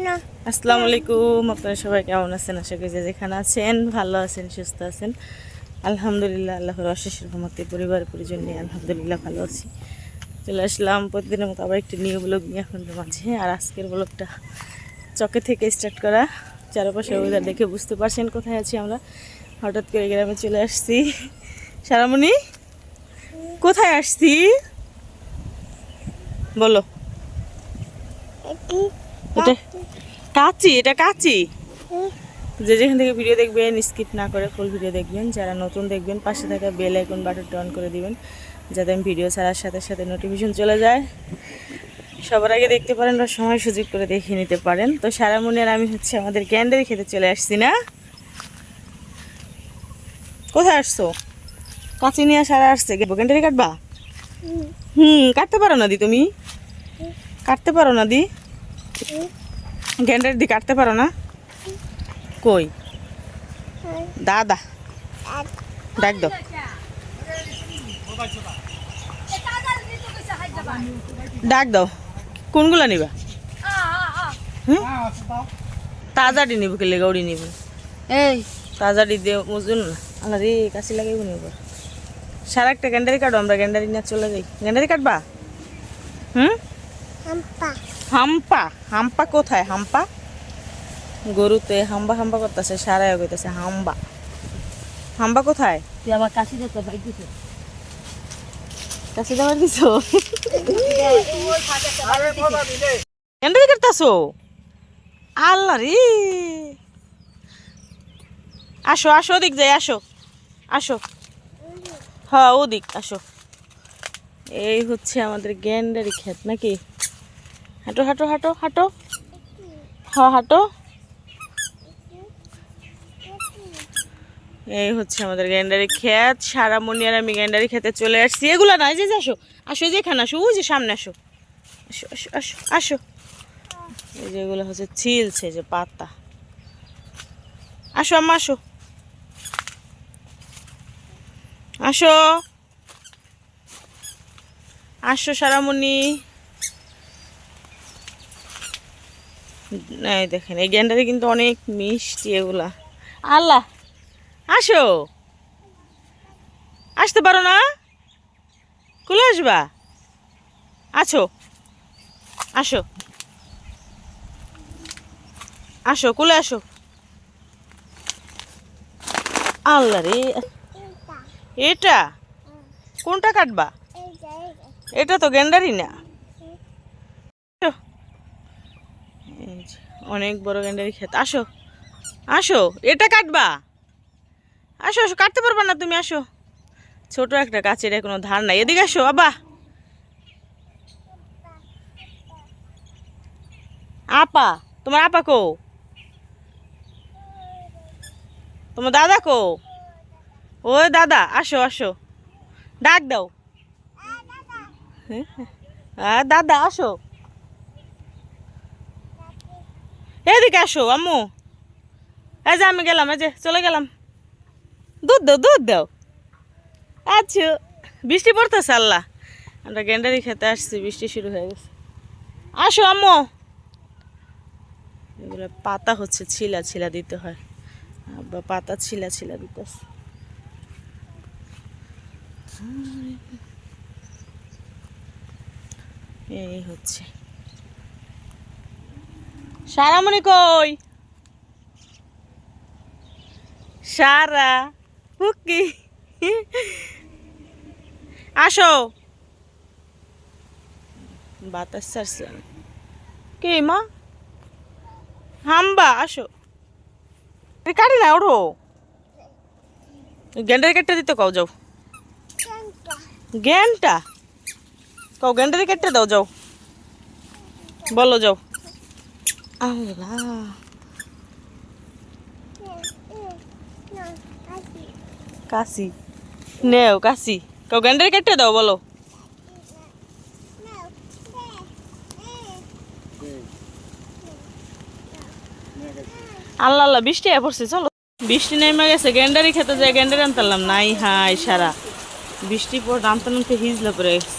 আসসালামু আলাইকুম আপনারা সবাই কেমন আছেন? আশা করি যেখানে আছেন ভালো আছেন সুস্থ আছেন। আলহামদুলিল্লাহ আল্লাহর অশেষ রহমতে পরিবার পরিজন নিয়ে আলহামদুলিল্লাহ ভালো আছি। চলে আসলাম প্রতিদিনের মতো আবার একটি নিউ ব্লগ নিয়ে আপনাদের মাঝে। আর আজকের ব্লগটা চকে থেকে স্টার্ট করা। চারপাশে ওয়েদার দেখে বুঝতে পারছেন কোথায় আছি আমরা। হঠাৎ করে গ্রামে চলে আসছি। সারামণি কোথায় আসছি? বলো। এটি কাচি এটা কাচি? যে যেখান থেকে ভিডিও দেখবেন স্কিপ না করে ফুল ভিডিও দেখবেন। যারা নতুন দেখবেন পাশে থাকা বেল আইকন বাটনটা অন করে দিবেন যাতে আমি ভিডিও ছাড়ার সাথে সাথে নোটিফিকেশন চলে যায়। সবার আগে দেখতে পারেন বা সময় সুযোগ করে দেখে নিতে পারেন। তো সারা আমি হচ্ছে আমাদের ক্যান্ডেল খেতে চলে আসছি না? কোথায় আসছো? কাঁচি নিয়ে সারা আসছে। ক্যান্ডেল কাটবা? হুম। কাটতে পারো না দি তুমি? কাটতে পারো না দি? গ্যান্ডার দি কাটতে পারো না? কই? দাদা। ডাক দাও। ডাক দাও। কোনগুলা নিবা? তাজাটি নিব কেলে গৌড়ি নিব। এই, তাজাটি দিয়ে বুঝুন না। আল্লাহ রে, কাশি লাগাইব নিব সারা একটা গ্যান্ডারি কাটো, আমরা গ্যান্ডারি নিয়ে চলে যাই। গ্যান্ডারি কাটবা? হুম? হাম্পা হাম্পা কোথায়? হাম্পা? গরুতে হাম্বা হাম্বা করতেছে সারায় কইতেছে হাম্বা। হাম্বা কোথায়? তুই আবার কাশি দিতে ভাই দিছে দেওয়ার দিছো এন্ডারি করতেছো? আল্লাহ রে। আসো আসো ওদিক যাই আসো। আসো। হ্যাঁ ওদিক আসো। এই হচ্ছে আমাদের গ্যান্ডারি ক্ষেত নাকি? হাঁটো হাঁটো হাঁটো হাঁটো। হ্যাঁ হাঁটো। এই হচ্ছে আমাদের গ্যান্ডারি খেত সারা মনি আর আমি গ্যান্ডারি খেতে চলে আসছি। এগুলো না যে যে, আসো। আসো যে, এখানে আসো। ওই যে, সামনে আসো। আসো আসো আসো আসো। এই যে, এগুলো হচ্ছে ছিলছে যে, পাতা। আসো, আম্মা, আসো। আসো। আসো সারামণি এই দেখেন এই গ্যান্ডারি কিন্তু অনেক মিষ্টি এগুলা। আল্লাহ আসো। আসতে পারো না? কুলে আসবা? আছো আসো। আসো কুলে আসো। আল্লাহ রে। এটা? কোনটা কাটবা? এটা তো গেন্ডারি না আসো। এই যে, অনেক বড় গেন্ডারি খেত। আসো আসো, এটা কাটবা। আসো আসো, কাটতে পারবা না তুমি, আসো। ছোট একটা গাছের কোনো ধার নাই। এদিকে আসো আবা আপা, তোমার আপা কো? তোমার দাদা কো? ও দাদা, আসো আসো। ডাক দাও। হ্যাঁ দাদা, আসো। এদিকে আসো, আম্মু। এই যে আমি গেলাম, এই যে চলে গেলাম। দুধ দাও দুধ দাও। আচ্ছা বৃষ্টি পড়তেছে, আল্লাহ। আমরা গেন্ডারি খেতে আসছি, বৃষ্টি শুরু হয়ে গেছে। আসো, আম্মু। এগুলো পাতা হচ্ছে, ছিলা ছিলা দিতে হয়। আব্বা পাতা ছিলা ছিলা দিতেছে। এই হচ্ছে। সারামণি কই? সারা হুকি আসো। বাতাস ছাড়ছে। কে মা? হাম্বা, আসো। কাটি না, ওঠো। গেন্ডারি কেটে দিতে কও, যাও। জ্ঞানটা কও, গেন্ডারি কেটে দাও, যাও। বলো, যাও। আল্লাহ কাশি নেও কাশি কেটে দাও বলো আল্লাহ আল্লাহ বৃষ্টি পড়ছে চলো বৃষ্টি নেমে গেছে গ্যান্ডারি খেতে যায় গ্যান্ডারি নাই হাই সারা বৃষ্টি পর নামতে নামতে হিজলা পড়ে গেছে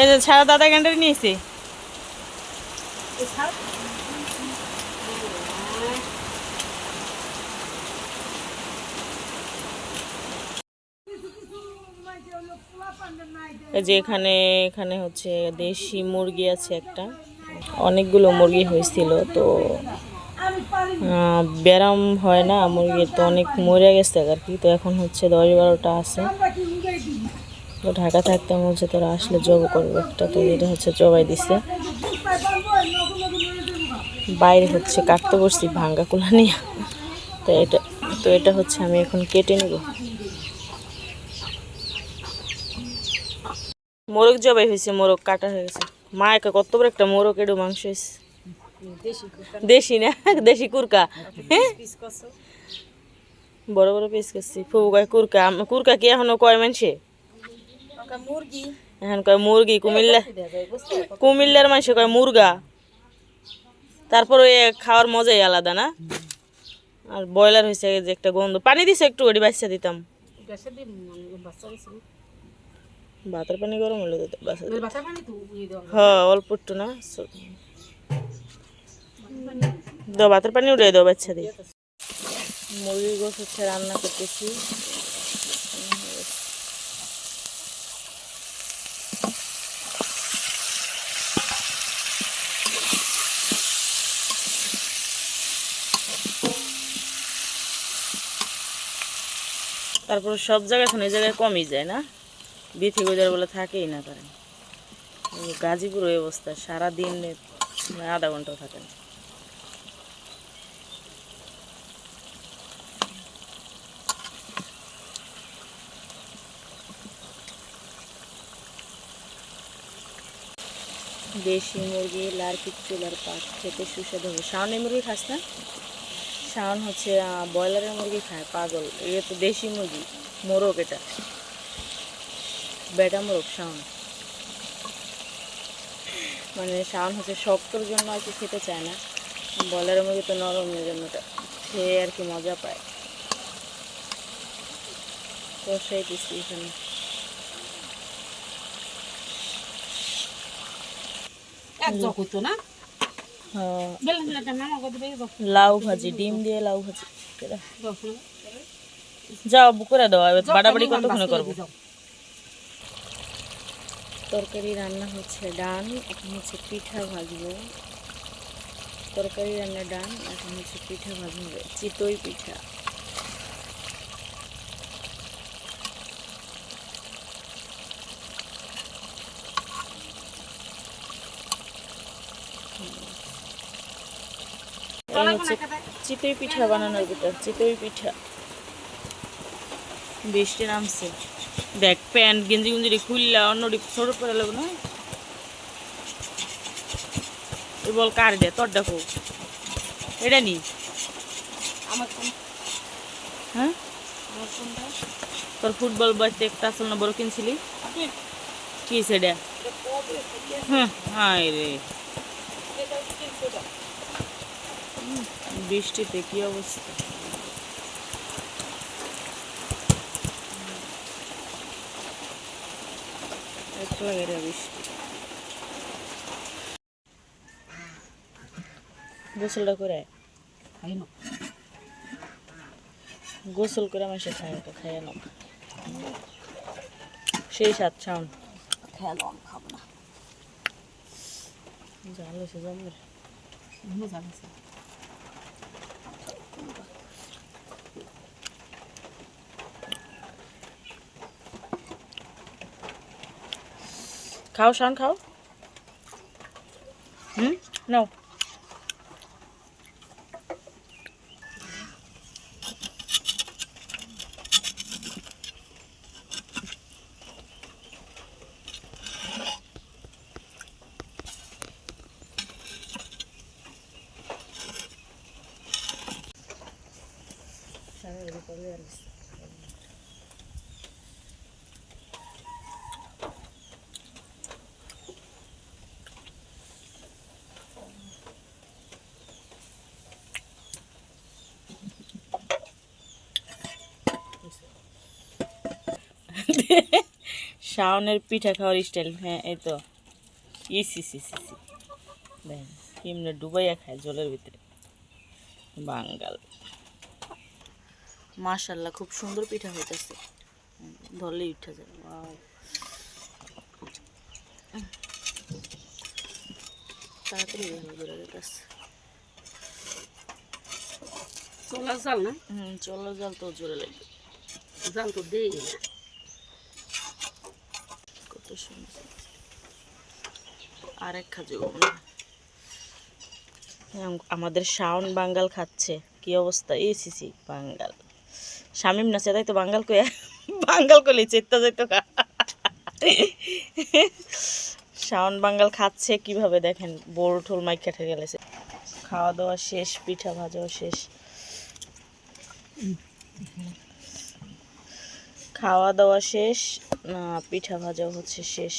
এই যে সারা দাদা গ্যান্ডারি নিয়েছে এই যে এখানে এখানে হচ্ছে দেশি মুরগি আছে একটা। অনেকগুলো মুরগি হয়েছিল, তো ব্যারাম হয় না মুরগির তো অনেক মরে গেছে আর কি, তো এখন হচ্ছে দশ বারোটা আছে। তো ঢাকা থাকতে হচ্ছে তোরা আসলে জব করব একটা, তো এটা হচ্ছে জবাই দিছে। বাইরে হচ্ছে কাটতে বসছি ভাঙ্গা কুলা নিয়ে। তো এটা তো এটা হচ্ছে আমি এখন কেটে নেব। মোরগ জবাই হয়েছে মোরগ কাটা হয়ে গেছে। মা একা কত বড় একটা মোরগ এডো মাংস হয়েছে। দেশি না? দেশি কুরকা? হ্যাঁ? বড় বড় পিস করছি। ফুবু কয় কুরকা? কুরকা কি এখনও কয় মানছে? এখন কয় মুরগি কুমিল্লা কুমিল্লার মানুষে কয় মুরগা? তারপর ওই খাওয়ার মজাই আলাদা না? আর ব্রয়লার হয়েছে যে একটা গন্ধ। পানি দিছে একটু ওটি বাচ্চা দিতাম। ভাতের পানি গরম হলে বাচ্চা হ্যাঁ অল্প একটু না দাও ভাতের পানি উঠে দাও বাচ্চা দিয়ে। মুরগির গোস হচ্ছে রান্না করতেছি। তারপর সব জায়গায় এখন এই জায়গায় কমই যায়, না? বিথি গোজার বলে থাকেই না তারা। গাজীপুর ওই অবস্থা, সারাদিন আধা ঘন্টাও থাকে না। দেশি মুরগি লার পিচ্চুলার পাট, খেতে সুস্বাদু হবে। শাওনি মুরগি খাস না? শাওন হচ্ছে ব্রয়লারের মুরগি খায়, পাগল। এটা তো দেশি মুরগি, মোরগ এটা। বেটা মোরগ শাওন মানে শাওন হচ্ছে শক্তর জন্য আর কি খেতে চায় না। ব্রয়লারের মুরগি তো নরমের জন্য খেয়ে আর কি মজা পায়। কষাই দিচ্ছি এখানে। হ্যাঁ লাউ ভাজি ডিম দিয়ে লাউ ভাজি। যাও করে দাও এবার বাড়াবাড়ি কতক্ষণে করব? তরকারি রান্না হচ্ছে ডান এখন হচ্ছে পিঠা ভাজবো। তরকারি রান্না ডান এখন হচ্ছে পিঠা ভাজবো। চিতই পিঠা। এই হচ্ছে চিতই পিঠা বানানোর ভিতর চিতই পিঠা। বৃষ্টি নামছে। দেখ প্যান্ট গেঞ্জি গুঞ্জি খুললা অন্যটি ছোট পরে লাগবে না? এ বল কার দে তোর দেখো। এটা নি? হ্যাঁ? তোর ফুটবল বাচ্চা একটা আসল না বড় কিনছিলি? কি সেটা? হ্যাঁ হায় রে। বৃষ্টিতে কি অবস্থা? একটু লাগে বৃষ্টি। গোসলটা করে। গোসল করে আমার সে খায় তো খাইয়ে নাও। সেই সাত আমি খাব না। সে জমের খাও শান খাও হুম নাও শাওনের পিঠা খাওয়ার স্টাইল হ্যাঁ এই তো। ইসি সি সি সি এমনি ডুবাইয়া খায় জলের ভিতরে। বাঙ্গাল মাশাল্লাহ খুব সুন্দর পিঠা হইতেছে। ধরলেই উঠে যায়. তাড়াতাড়ি যেতেছে চলা জাল না? হুম চলো জাল তো জোরে লাগবে। জাল তো দেই না। হয়। আম- আমাদের শাওন বাঙ্গাল খাচ্ছে। কি অবস্থা? এই সিসি বাঙ্গাল। শামিম না তাই তো বাঙ্গাল কয়ে বাঙ্গাল করলে চেত্তা যেত। শাওন বাঙ্গাল খাচ্ছে কীভাবে দেখেন? বোর ঠোল মাইক খেটে গেলেছে খাওয়া দাওয়া শেষ, পিঠা ভাজাও শেষ। খাওয়া দাওয়া শেষ পিঠা ভাজা হচ্ছে শেষ।